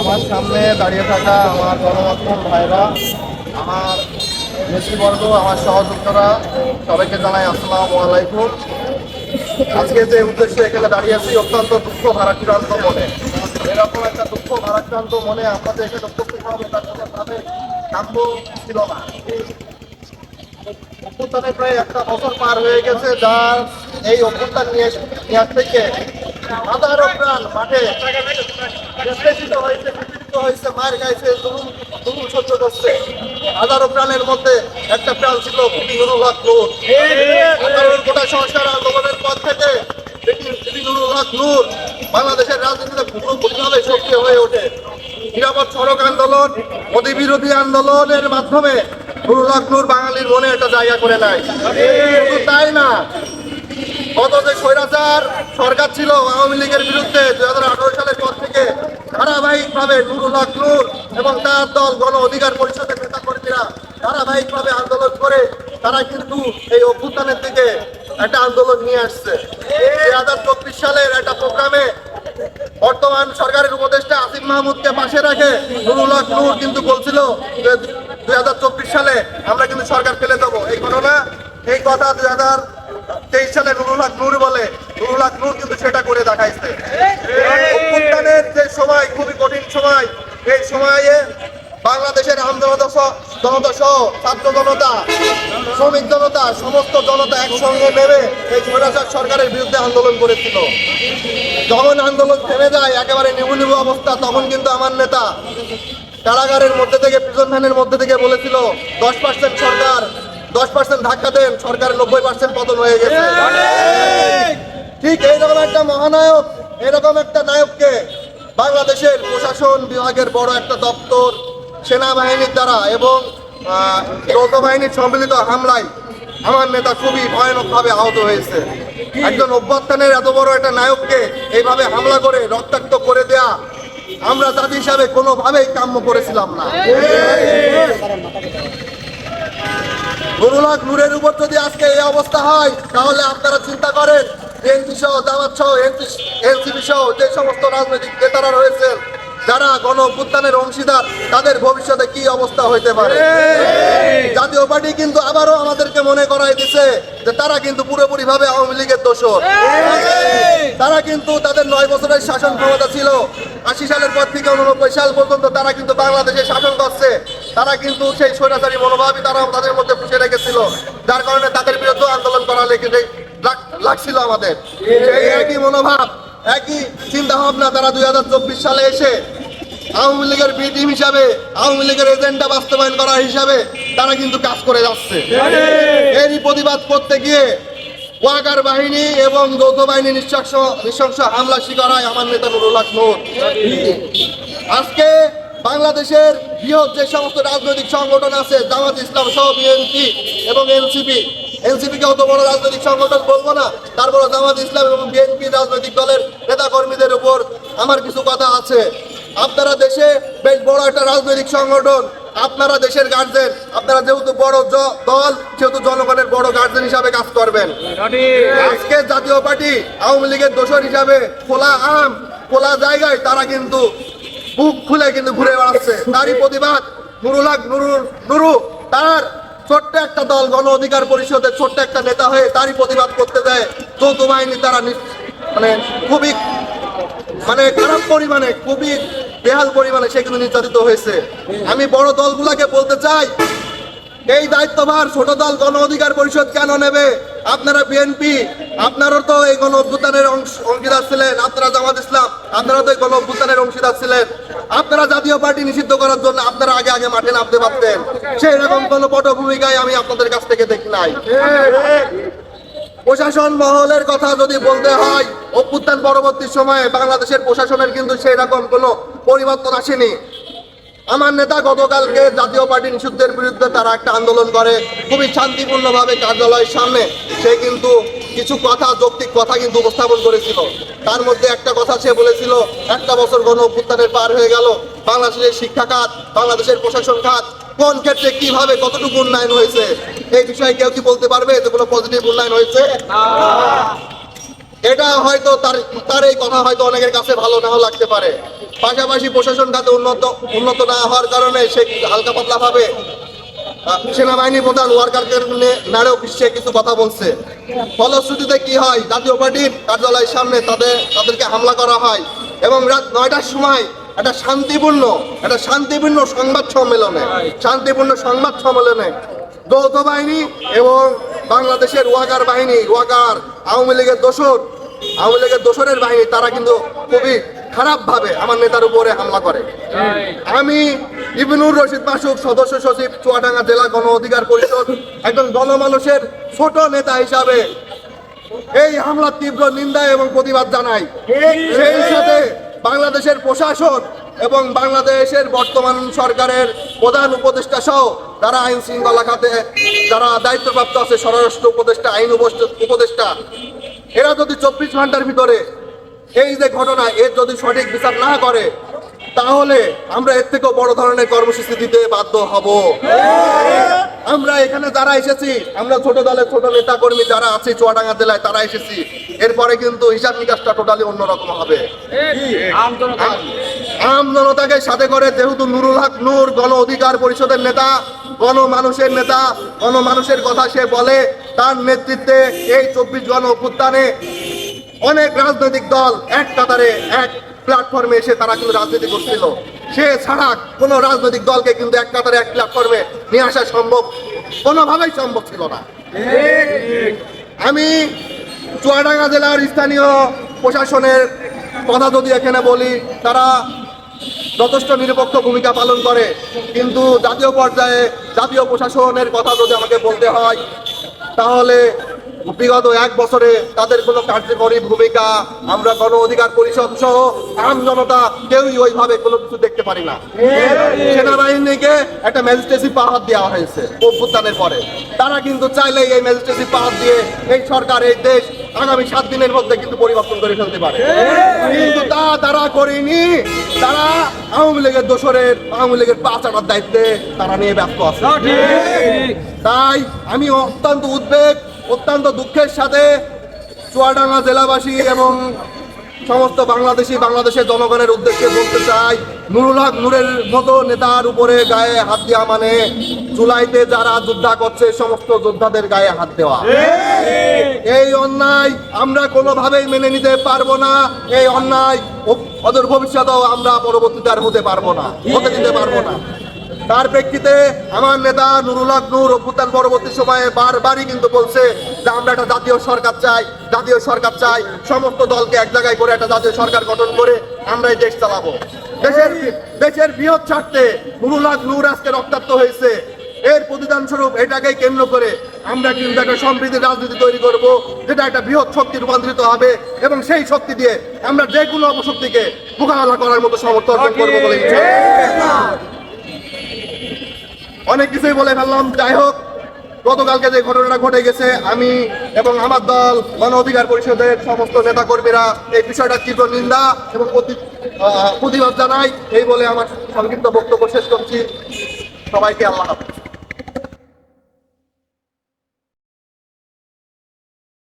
আমার সামনে দাঁড়িয়ে থাকা আমার গণমাধ্যম ভাইরা, আমার নেতৃবর্গ, আমার সহযোগিতারা সবাইকে জানাই আসসালামু আলাইকুম। আজকে যে উদ্দেশ্যে এখানে দাঁড়িয়ে আছি, অত্যন্ত দুঃখ ভারাক্রান্ত মনে। এরকম একটা দুঃখ ভারাক্রান্ত মনে আপনাদের এখানে উপস্থিত হবে তার কাম্য ছিল না। প্রায় একটা বছর পার হয়ে গেছে এই অভ্যুত্থান নিয়ে থেকে হাজারো প্রাণ মাঠে হয়েছে প্রাণের মধ্যে একটা প্রাণ ছিল গোটা থেকে বাংলাদেশের রাজনীতিতে সক্রিয় হয়ে ওঠে। নিরাপদ সড়ক আন্দোলন মোদী বিরোধী আন্দোলনের মাধ্যমে নূর বাঙালির মনে একটা জায়গা করে নেয়। তাই না? গত যে স্বৈরাচার সরকার ছিল আওয়ামী লীগের বিরুদ্ধে দুই হাজার আঠারো সালের পর থেকে ধারাবাহিকভাবে নুরুল হক নূর এবং তার দল গণ অধিকার পরিষদের নেতা কর্মীরা ধারাবাহিকভাবে আন্দোলন করে, তারা কিন্তু এই অভ্যুত্থানের দিকে একটা আন্দোলন নিয়ে আসছে। দুই হাজার চব্বিশ সালের একটা প্রোগ্রামে বর্তমান সরকারের উপদেষ্টা আসিফ মাহমুদকে পাশে রাখে নুরুল হক কিন্তু বলছিল যে দুই সালে আমরা কিন্তু সরকার ফেলে দেবো। এই ঘটনা, এই কথা দুই হাজার তেইশ সালে নুরুল হক নূর বলে। নুরুল হক নূর কিন্তু সেটা করে দেখাইছে। অভ্যুত্থানের যে সময়, খুবই কঠিন সময়, এই সময়ে বাংলাদেশের জনতা সহ, ছাত্র জনতা, শ্রমিক জনতা, সমস্ত জনতা একসঙ্গে নেমে এই স্বৈরাচার সরকারের বিরুদ্ধে আন্দোলন করেছিল। যখন আন্দোলন থেমে যায়, একেবারে নিবু নিবু অবস্থা, তখন কিন্তু আমার নেতা কারাগারের মধ্যে থেকে প্রিজন ভ্যানের মধ্যে থেকে বলেছিল দশ পার্সেন্ট সরকার দশ পার্সেন্ট ধাক্কা দেন সরকারের নব্বই পার্সেন্ট পতন হয়ে গেছে। ঠিক এইরকম একটা মহানায়ক এরকম একটা নায়ককে বাংলাদেশের প্রশাসন বিভাগের বড় একটা দপ্তর সেনাবাহিনীর দ্বারা এবং আহ, যৌথ বাহিনীর সম্মিলিত হামলায় আমার নেতা খুবই ভয়ানকভাবে আহত হয়েছে। একজন অভ্যর্থনের এত বড় একটা নায়ককে এইভাবে হামলা করে রক্তাক্ত করে দেয়া আমরা জাতি হিসাবে কোনোভাবেই কাম্য করেছিলাম না। নুরুল হক নূরের উপর যদি আজকে এই অবস্থা হয়, তাহলে আপনারা চিন্তা করেন এনপি সহ, জামাত সহ এনসিপি সহ যে সমস্ত রাজনৈতিক নেতারা রয়েছেন যারা গণ অভ্যুত্থানের অংশীদার তাদের ভবিষ্যতে কি অবস্থা হইতে পারে? জাতীয় পার্টি কিন্তু আবারও আমাদেরকে মনে করাই দিছে যে তারা কিন্তু পুরোপুরি ভাবে আওয়ামী লীগের দোষর। তারা কিন্তু তাদের নয় বছরের শাসন ক্ষমতা ছিল। আশি সালের পর থেকে উননব্বই সাল পর্যন্ত তারা কিন্তু বাংলাদেশে শাসন করছে। তারা কিন্তু সেই স্বৈরাচারী মনোভাবই তারা তাদের মধ্যে পুষে রেখেছিল। যার কারণে তাদের বিরুদ্ধে আন্দোলন করা লেগে লাগ- লাগছিল আমাদের। একই মনোভাব একই চিন্তা ভাবনা তারা দুই হাজার চব্বিশ সালে এসে আওয়ামী লীগের বি টিম হিসাবে, আওয়ামী লীগের এজেন্ডা বাস্তবায়ন করা হিসাবে তারা কিন্তু কাজ করে যাচ্ছে। এরই প্রতিবাদ করতে গিয়ে ওয়াকার বাহিনী এবং যৌথ বাহিনী নিঃশংস, নৃশংস হামলা শিকার হয় আমার নেতা নুরুল হক আজকে বাংলাদেশের বৃহৎ যে সমস্ত রাজনৈতিক সংগঠন আছে, জামাত ইসলাম সহ বিএনপি এবং এনসিপি এনসিপি কে অত বড় রাজনৈতিক সংগঠন বলব না তারপর জামাত ইসলাম এবং বিএনপি রাজনৈতিক দলের নেতা কর্মীদের উপর আমার কিছু কথা আছে। আপনারা দেশে বেশ বড় একটা রাজনৈতিক সংগঠন। আপনারা দেশের গার্জেন আপনারা যেহেতু বড় দল সেহেতু জনগণের বড় গার্জেন হিসাবে কাজ করবেন। আজকে জাতীয় পার্টি আওয়ামী লীগের দোষর হিসাবে খোলা আম খোলা জায়গায় তারা কিন্তু বুক খুলে কিন্তু ঘুরে বেড়াচ্ছে। তারই প্রতিবাদ নুরুল হক নুরুল নুরু তার ছোট্ট একটা দল গণ অধিকার পরিষদের ছোট্ট একটা নেতা হয়ে তারই প্রতিবাদ করতে দেয় যৌথ বাহিনী তারা মানে খুবই মানে খারাপ পরিমাণে খুবই বেহাল পরিমাণে সে কিন্তু নির্যাতিত হয়েছে। আমি বড় দলগুলাকে বলতে চাই, এই দায়িত্বভার ছোট দল গণ অধিকার পরিষদ কেন নেবে? আপনারা বিএনপি আপনারও তো এই গণ অভ্যুত্থানের অংশীদার ছিলেন। আপনারা জামাত ইসলাম আপনারা তো এই গণ অভ্যুত্থানের অংশীদার ছিলেন। আপনারা জাতীয় পার্টি নিষিদ্ধ করার জন্য আপনারা আগে আগে মাঠে নামতে পারতেন। সেই রকম কোনো পটভূমিকায় আমি আপনাদের কাছ থেকে দেখি নাই। প্রশাসন মহলের কথা যদি বলতে হয়, অভ্যুত্থান পরবর্তী সময়ে বাংলাদেশের প্রশাসনের কিন্তু সেই রকম কোনো পরিবর্তন আসেনি। আমার নেতা গতকালকে জাতীয় পার্টি নিষিদ্ধের বিরুদ্ধে তারা একটা আন্দোলন করে, খুবই শান্তিপূর্ণভাবে কার্যালয়ের সামনে। সে কিন্তু কিছু কথা, যৌক্তিক কথা কিন্তু উপস্থাপন করেছিল। তার মধ্যে একটা কথা সে বলেছিল, একটা বছর গণ অভ্যুত্থানের পার হয়ে গেল। বাংলাদেশের শিক্ষা খাত, বাংলাদেশের প্রশাসন খাত, কোন ক্ষেত্রে কীভাবে কতটুকু উন্নয়ন হয়েছে? এই বিষয়ে কেউ কি বলতে পারবে যে কোনো পজিটিভ উন্নয়ন হয়েছে? এটা হয়তো তার তার এই কথা হয়তো অনেকের কাছে ভালো নাও লাগতে পারে। পাশাপাশি প্রশাসন খাতে উন্নত উন্নত না হওয়ার কারণে সে হালকা পাতলা ভাবে সেনাবাহিনী প্রধান ওয়ার্কারকে নাড়েও সে কিছু কথা বলছে। ফলশ্রুতিতে কি হয়, জাতীয় পার্টির কার্যালয়ের সামনে তাদের, তাদেরকে হামলা করা হয় এবং রাত নয়টার সময় একটা শান্তিপূর্ণ একটা শান্তিপূর্ণ সংবাদ সম্মেলনে, শান্তিপূর্ণ সংবাদ সম্মেলনে যৌথ বাহিনী এবং বাংলাদেশের ওয়াকার বাহিনী, ওয়াকার, আওয়ামী লীগের দোসর আওয়ামী লীগের দোসরের বাহিনী, তারা কিন্তু খুবই খারাপভাবে আমার নেতার উপরে হামলা করে। আমি ইবনুর রশিদ মাসুক, সদস্য সচিব, চুয়াডাঙ্গা জেলা গণ অধিকার পরিষদ, একজন গণমানুষের ছোট নেতা হিসাবে এই হামলার তীব্র নিন্দা এবং প্রতিবাদ জানাই। সেই সাথে বাংলাদেশের প্রশাসন এবং বাংলাদেশের বর্তমান সরকারের প্রধান উপদেষ্টা সহ যারা আইন শৃঙ্খলা খাতে, যারা দায়িত্বপ্রাপ্ত আছে, স্বরাষ্ট্র উপদেষ্টা, আইন উপদেষ্টা এরা যদি চব্বিশ ঘণ্টার ভিতরে এই যে ঘটনা এর যদি সঠিক বিচার না করে তাহলে আমরা এর থেকেও বড় ধরনের কর্মসূচি দিতে বাধ্য হব। আমরা এখানে যারা এসেছি আমরা ছোট দলের ছোট নেতা কর্মী যারা আছি চুয়াডাঙ্গা জেলায় তারা এসেছি। এরপরে কিন্তু হিসাব নিকাশটা টোটালি অন্যরকম হবে। আম জনতাকে সাথে করে যেহেতু নুরুল হক নূর গণ অধিকার পরিষদের নেতা গণ মানুষের নেতা গণ মানুষের কথা সে বলে তার নেতৃত্বে এই চব্বিশ গণ অভ্যুত্থানে অনেক রাজনৈতিক দল এক কাতারে, এক প্ল্যাটফর্মে এসে তারা কিন্তু রাজনীতি করছিল। সে ছাড়া কোনো রাজনৈতিক দলকে কিন্তু এক কাতারে, এক প্ল্যাটফর্মে নিয়ে আসা সম্ভব, কোনোভাবেই সম্ভব ছিল না। আমি চুয়াডাঙ্গা জেলার স্থানীয় প্রশাসনের কথা যদি এখানে বলি, তারা যথেষ্ট নিরপেক্ষ ভূমিকা পালন করে। কিন্তু জাতীয় পর্যায়ে জাতীয় প্রশাসনের কথা যদি আমাকে বলতে হয় তাহলে বিগত এক বছরে তাদের কোনো কার্যকরী ভূমিকা আমরা গণ অধিকার পরিষদ সহ আম জনতা কেউই ওইভাবে কোনো কিছু দেখতে পারি না। সেনাবাহিনীকে একটা ম্যাজিস্ট্রেসি পাহার দেওয়া হয়েছে অভ্যুত্থানের পরে। তারা কিন্তু চাইলেই এই ম্যাজিস্ট্রেসি পাহার দিয়ে এই সরকার, এই দেশ আগামী সাত দিনের মধ্যে কিন্তু পরিবর্তন করে ফেলতে পারে। কিন্তু তা তারা করেনি। তারা আওয়ামী লীগের দোসরের আওয়ামী লীগের পাচারার দায়িত্বে তারা নিয়ে ব্যস্ত আছে। তাই আমি অত্যন্ত উদ্বেগ অত্যন্ত দুঃখের সাথে চুয়াডাঙ্গা জেলাবাসী এবং সমস্ত বাংলাদেশি বাংলাদেশের জনগণের উদ্দেশ্যে বলতে চাই, নুরুল হক নূরের মতো নেতার উপরে গায়ে হাত দেওয়া মানে জুলাইতে যারা যোদ্ধা করছে, সমস্ত যোদ্ধাদের গায়ে হাত দেওয়া। এই অন্যায় আমরা কোনোভাবেই মেনে নিতে পারব না, এই অন্যায় অদূর ভবিষ্যতেও আমরা পরবর্তীতে আর হতে পারব না, হতে দিতে পারব না। তার প্রেক্ষিতে আমার নেতা নুরুল হক নূর অভ্যুত্থান পরবর্তী সময়ে বারবারই কিন্তু বলছে যে আমরা একটা জাতীয় সরকার চাই জাতীয় সরকার চাই। সমস্ত দলকে এক জায়গায় করে একটা জাতীয় সরকার গঠন করে আমরা এই দেশ চালাবো। দেশের দেশের বৃহৎ স্বার্থে নুরুল হক নূর আজকে রক্তাক্ত হয়েছে। এর প্রতিদান স্বরূপ এটাকেই কেন্দ্র করে আমরা কিন্তু একটা সমৃদ্ধি রাজনীতি তৈরি করব যেটা একটা বৃহৎ শক্তি রূপান্তরিত হবে এবং সেই শক্তি দিয়ে আমরা যে কোনো অপশক্তিকে মোকাবেলা করার মতো সমর্থন করব বলে। অনেক কিছুই বলে ফেললাম। যাই হোক, গতকালকে যে ঘটনাটা ঘটে গেছে, আমি এবং আমার দল, গণ অধিকার পরিষদের সমস্ত নেতা কর্মীরা এই বিষয়টা তীব্র নিন্দা এবং প্রতিবাদ জানাই। এই বলে আমার সংক্ষিপ্ত বক্তব্য শেষ করছি। সবাইকে আল্লাহ হাফেজ।